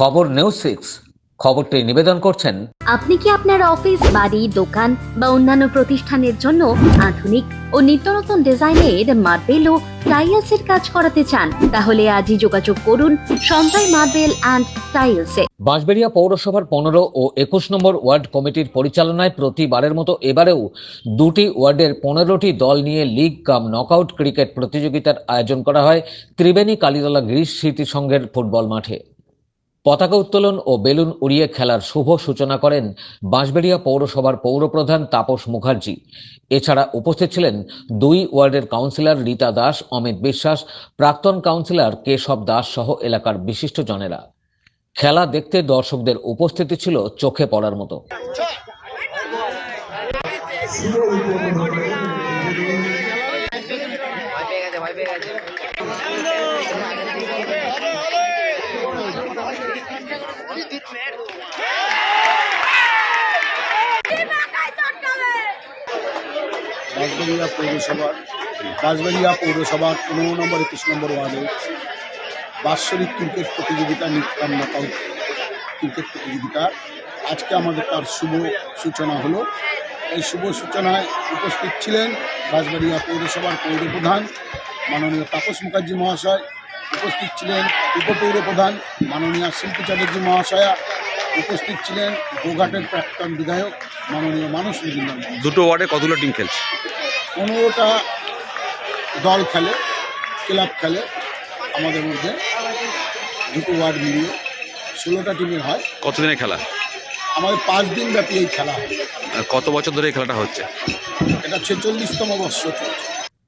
খবর news six খবরটি নিবেদন করছেন আপনি কি আপনার অফিস বাড়ি দোকান বা অন্যান্য প্রতিষ্ঠানের জন্য আধুনিক ও নিত্য নতুন ডিজাইনের মার্বেল ও টাইলস এর কাজ করাতে চান? তাহলে আজই যোগাযোগ করুন সঞ্জয় মার্বেল অ্যান্ড টাইলসে বাঁশবেড়িয়া পৌরসভার পনেরো ও একুশ নম্বর ওয়ার্ড কমিটির পরিচালনায় প্রতিবারের মতো এবারেও দুটি ওয়ার্ডের পনেরোটি দল নিয়ে লিগ কাম নকআউট ক্রিকেট প্রতিযোগিতার আয়োজন করা হয় ত্রিবেণী কালীতলা গ্রীষ স্মৃতি সংঘের ফুটবল মাঠে। পতাকা উত্তোলন ও বেলুন উড়িয়ে খেলার শুভ সূচনা করেন বাঁশবেড়িয়া পৌরসভার পৌরপ্রধান তাপস মুখার্জি। এছাড়া উপস্থিত ছিলেন দুই ওয়ার্ডের কাউন্সিলর রীতা দাস, অমিত বিশ্বাস, প্রাক্তন কাউন্সিলর কেশব দাস সহ এলাকার বিশিষ্টজনেরা। খেলা দেখতে দর্শকদের উপস্থিতি ছিল চোখে পড়ার মতো। রাজবাড়িয়া পৌরসভার রাজবাড়িয়া পৌরসভার পনেরো নম্বর একুশ নম্বর ওয়ার্ডে বাৎসরিক ক্রিকেট প্রতিযোগিতা নিত্যাম নকআউট ক্রিকেট প্রতিযোগিতা। আজকে আমাদের তার শুভ সূচনা হলো। এই শুভ সূচনায় উপস্থিত ছিলেন রাজবাড়িয়া পৌরসভার পৌরপ্রধান মাননীয় তাপস মুখার্জি মহাশয় উপস্থিত ছিলেন উপপৌর প্রধান মাননীয় শিল্পী চ্যাটার্জি মহাশয়া উপস্থিত ছিলেন গোঘাটের প্রাক্তন বিধায়ক মাননীয় মানুষ মজুমদার দুটো ওয়ার্ডে কতগুলো টিম খেলছে? পনেরোটা দল খেলে ক্লাব খেলে আমাদের মধ্যে দুটো ওয়ার্ড মিলিয়ে ষোলোটা টিমের হয়। কতদিনের খেলা? আমাদের পাঁচ দিন ব্যাপী এই খেলা হয়। কত বছর ধরে এই খেলাটা হচ্ছে? এটা ছেচল্লিশতম বর্ষ চলছে।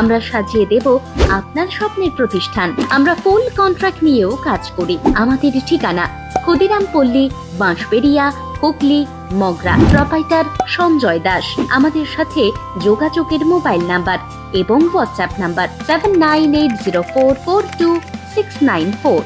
আমরা সাজিয়ে দেব আপনার স্বপ্নের প্রতিষ্ঠান। আমরা ফুল কন্ট্রাক্ট নিয়েও কাজ করি। আমাদের ঠিকানা ক্ষুদিরাম পল্লী বাঁশবেড়িয়া, হুগলি, মগরা। প্রপাইটার সঞ্জয় দাস। আমাদের সাথে যোগাযোগের মোবাইল নাম্বার এবং WhatsApp number seven nine eight zero four four two six nine four